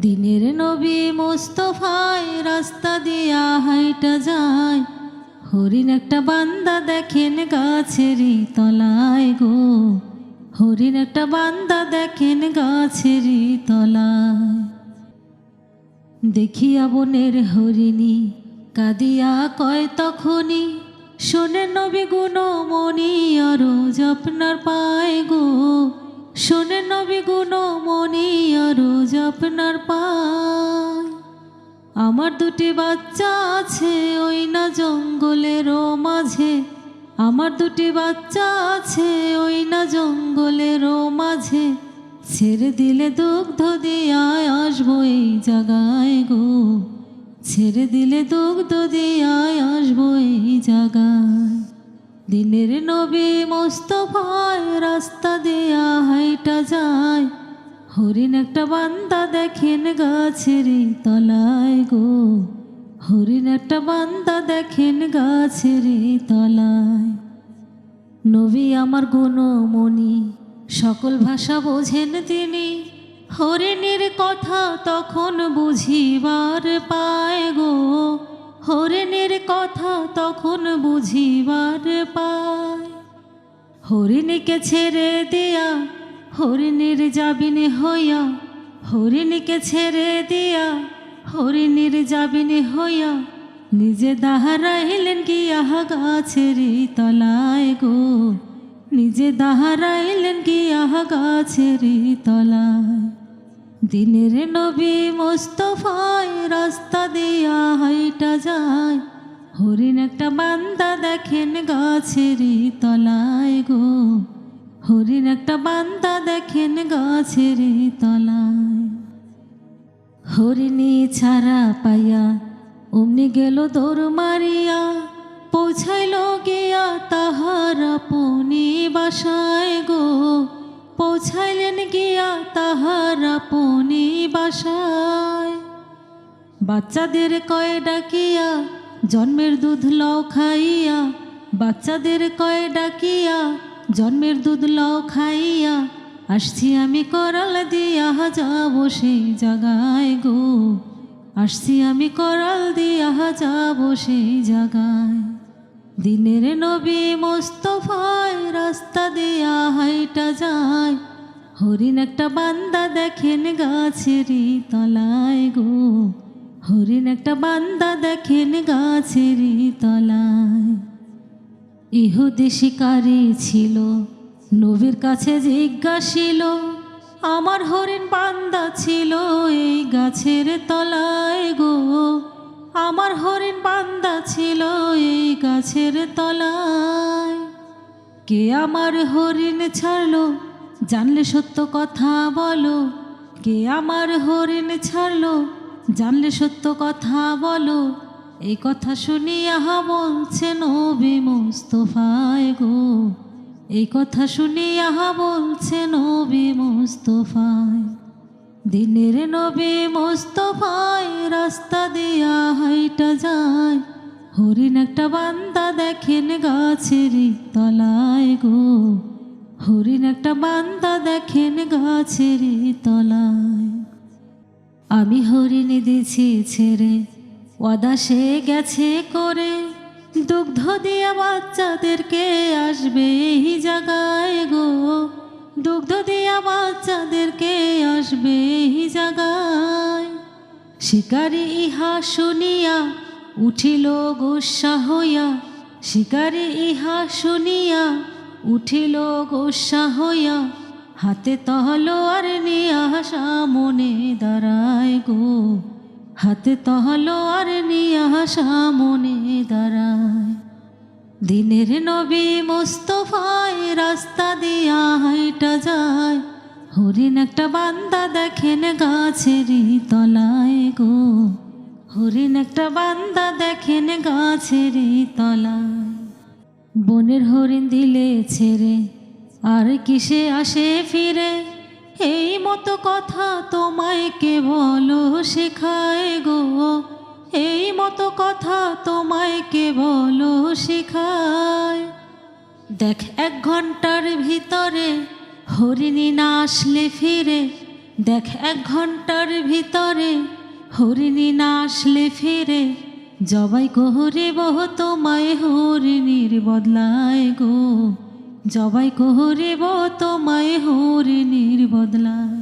দিনের নবী মোস্তফায় রাস্তা দিয়া হাইটা যায়। হরিণ একটা বান্দা দেখেন গাছেরই তলায় গো। হরিণ একটা বান্দা দেখেন গাছেরই তলায়। দেখিয়া বনের হরিণী কাদিয়া কয় তখনই শোনে নবী গুণমণি, আরও আপনার পায় গো। শোনে নবী গুণমণি, আরও আপনার পায়। আমার দুটি বাচ্চা আছে, ওই না জঙ্গলেরও মাঝে। আমার দুটি বাচ্চা আছে, ওই না জঙ্গলেরও মাঝে। ছেড়ে দিলে দুগ্ধ দিয়ায় আসব এই জাগায় গো। ছেড়ে দিলে দুগ্ধ দিয়ায় আসব এই জাগায় দিনের নবী মোস্তফায় রাস্তা দিয়া হাইটা যায়। হরিণ একটা বান্দা দেখেন গাছেরই তলায় গো। হরিণ একটা বান্দা দেখেন গাছেরই তলায়। নবী আমার গুণমণি, সকল ভাষা বোঝেন তিনি। হরিণের কথা তখন বুঝিবার পায় গো। হরিণের কথা তখন বুঝিবার পায়। হরিণীকে ছেড়ে দেয়া হরিণীর যাবিনে হইয়া, হরিণীকে ছেড়ে দিয়া হরিণীর যাবিনে হইয়া, নিজে দাহারাইলেন গিয়া গাছের তলায় গো? নিজে দাহারাইলেন গিয়া গাছের তলায়। দিনের নবী মোস্তফায় রাস্তা দিয়া হাইটা যায়। হরিণ একটা বান্দা দেখেন গাছেরই তলায় গো। হরিণ একটা বান্দা দেখেন গাছেরই তলায়। হরিণী ছাড়া পাইয়া অমনি গেল দৌড় মারিয়া, পৌঁছাইল গিয়া তাহার আপনি বাসায় গো। পৌঁছাইলেন গিয়া তাহার আপনি বাসায়। বাচ্চাদের কয় ডাকিয়া, জন্মের দুধ লও খাইয়া। বাচ্চাদের কয়ে ডাকিয়া, জন্মের দুধ লও খাইয়া। আসছি আমি করাল দিয়া যাব সেই জাগায় গো। আসছি আমি করাল দিয়া যাব সেই জাগায়। দিনের নবী মোস্তফায় রাস্তা দিয়া হাইটা যায়। হরিণ একটা বান্দা দেখেন গাছেরই তলায় গো। হরিণ একটা বান্দা দেখেন গাছেরই তলায়। ইহুদি শিকারি ছিল, নবীর কাছে জিজ্ঞাসিল, আমার হরিণ বান্দা ছিল এই গাছের তলায় গো। আমার হরিণ বান্দা ছিল গাছের তলায়। কে আমার হরিণ ছাড়লো? জানলে সত্য কথা বলো। কে আমার হরিণ ছাড়লো? জানলে সত্য কথা বলো। এই কথা শুনিয়া বলছে নবী মুস্তফায় গো। এই কথা শুনিয়া বলছে নবী মুস্তফায়। দিনের নবী মুস্তফায়, রাস্তা দিয়া হাইটা যায়। হরিণ একটা বান্দা দেখেন গাছের তলায় গো। হরিণ একটা বান্দা দেখেন গাছের তলায়। আমি হরিণ দিছি ছেড়ে ওদা সে গেছে করে। দুগ্ধ দিয়া বাচ্চাদেরকে আসবে এই জায়গায় গো। দুগ্ধ দিয়া বাচ্চাদেরকে আসবে এই জায়গায়। শিকারি ইহা শুনিয়া উঠিল গোসা হইয়া শিকারি ইহা শুনিয়া, উঠিল গোসা হইয়া হাতে তহলোয়ার নিয়া সামনে দাঁড়ায় গো। হাতে তহলোয়ার নিয়া সামনে দাঁড়ায়। দিনের নবী মোস্তফায় রাস্তা দিয়া হাইটা যায়, হরিণ একটা বান্দা দেখেন গাছেরই তলায় গো। হরিণ একটা বান্দা দেখেন গাছের তলায় বনের হরিণ দিলে ছেড়ে, আর কিসে আসে ফিরে? এই মতো কথা তোমায় কে বলো শেখায় গো? এই মতো কথা তোমায় কে বলো শেখায়? দেখ এক ঘণ্টার ভিতরে হরিণী না আসলে ফিরে। দেখ এক ঘণ্টার ভিতরে হরিণী না আসলে ফেরে, জবাই কোহরে বহ তোমায় হরিণীর বদলায় গো। জবাই কোহরে বহ তোমায় হরিণীর বদলায়।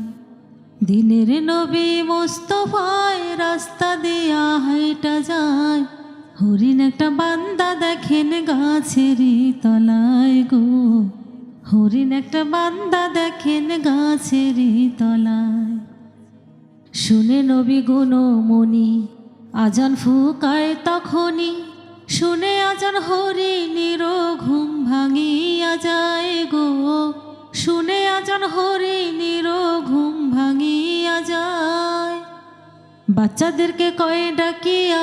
দিনের নবী মোস্তফায় রাস্তা দিয়া হাইটা যায়, হরিণ একটা বান্দা দেখেন গাছেরই তলায় গো। হরিণ একটা বান্দা দেখেন গাছেরই তলায় শুনে নবী গুণমণি, আজান ফুকায় তখনই। শুনে আজান হরি নির ঘুম ভাঙিয়া যায় গো। শুনে আজান হরি নির ঘুম ভাঙিয়া যায়। বাচ্চাদেরকে কয়ে ডাকিয়া,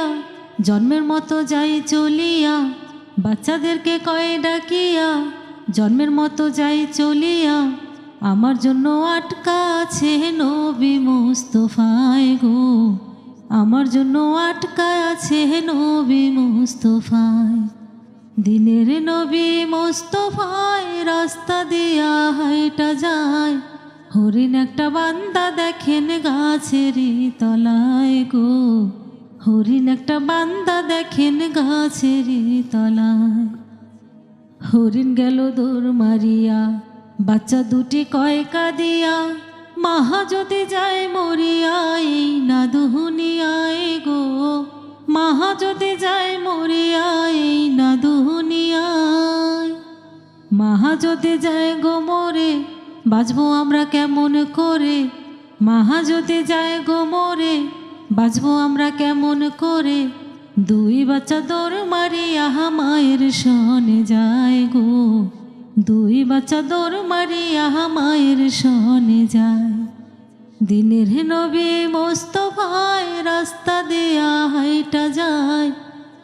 জন্মের মতো যাই চলিয়া। বাচ্চাদেরকে কয়ে ডাকিয়া, জন্মের মতো যাই চলিয়া। আমার জন্য আটকা আছে নবী মুস্তফায় গো। আমার জন্য আটকা আছে নবী মুস্তফায়। দিনের নবী মোস্তফায় রাস্তা দিয়া হাইটা যায়। হরিণ একটা বান্দা দেখেন গাছেরই তলায় গো। হরিণ একটা বান্দা দেখেন গাছেরই তলায়। হরিণ গেল দৌড় মারিয়া বাচ্চা দুটি কয় কাঁদিয়া, মাহা যদি যায় মরিয়া, এই না দুহুনিয়ায় গো। মাহা যদি যায় মরিয়া, এই না দুহুনিয়ায়। মাহা যদি যায় গো মরে, বাঁচবো আমরা কেমন করে? মাহা যদি যায় গো মরে, বাঁচবো আমরা কেমন করে? দুই বাচ্চা দৌড় মারিয়া মায়ের সনে যায় গো। দুই বাচ্চা দৌড় মারিয়া মায়ের সনে যায়। দিনের নবী মোস্তফায় রাস্তা দেয়া হাইটা যায়।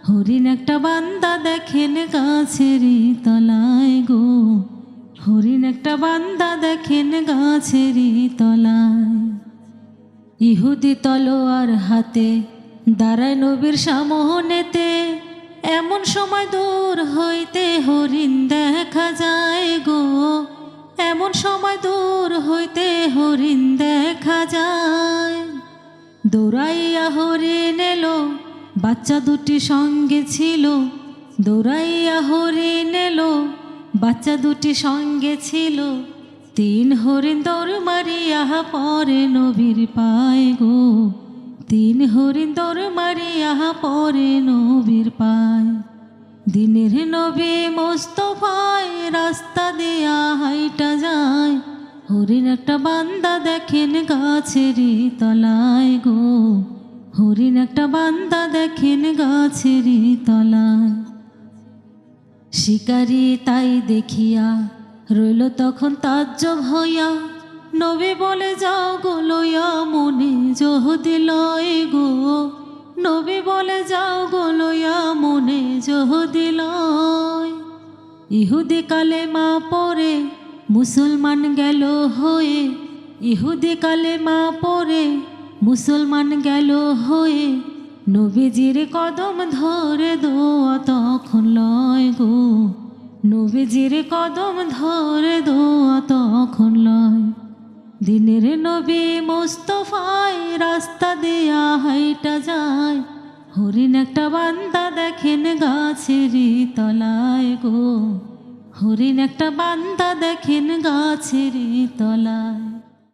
হরিণ একটা বান্দা দেখেন গাছের তলায় গো। হরিণ একটা বান্দা দেখেন গাছের তলায়। ইহুদি তলোয়ার হাতে দাঁড়ায় নবীর সামনেতে। এমন সময় দূর হইতে হরিণ দেখা যায় গো। এমন সময় দূর হইতে হরিণ দেখা যায়। দৌড়াইয়া হরিণ এলো, বাচ্চা দুটি সঙ্গে ছিল। দৌড়াইয়া হরিণ এলো, বাচ্চা দুটি সঙ্গে ছিল। তিন হরিণ দৌড় মারিয়া পরে নবীর পায় গো। তিন হরিণ দৌড় মারিয়া পরে নবীর পায়। দিনের নবী মোস্তফায় রাস্তা দিয়া হাইটা যায়। হরিণ একটা বান্দা দেখেন গাছেরই তলায় গো। হরিণ একটা বান্দা দেখেন গাছেরই তলায়। শিকারি তাই দেখিয়া রইল তখন তাজ্জব হইয়া। নবী বলে, যাও গো লইয়া মনে জহদি লয় গো। নবী বলে, যাও গো লইয়া মনে জহদি লয়। ইহুদি কালে মা পরে, মুসলমান গেল হয়ে। ইহুদি কালে মা পরে, মুসলমান গেল হয়ে। নবীজির কদম ধরে দোয়া তখন লয় গো। নবীজির কদম ধরে দোয়া তখন লয় দিনের নবী মোস্তফায় রাস্তা দেয়া হাইটা যায়। হরিণ একটা বান্দা দেখেন গাছেরই তলায় গো। হরিণ একটা বান্দা দেখেন গাছের তলায়।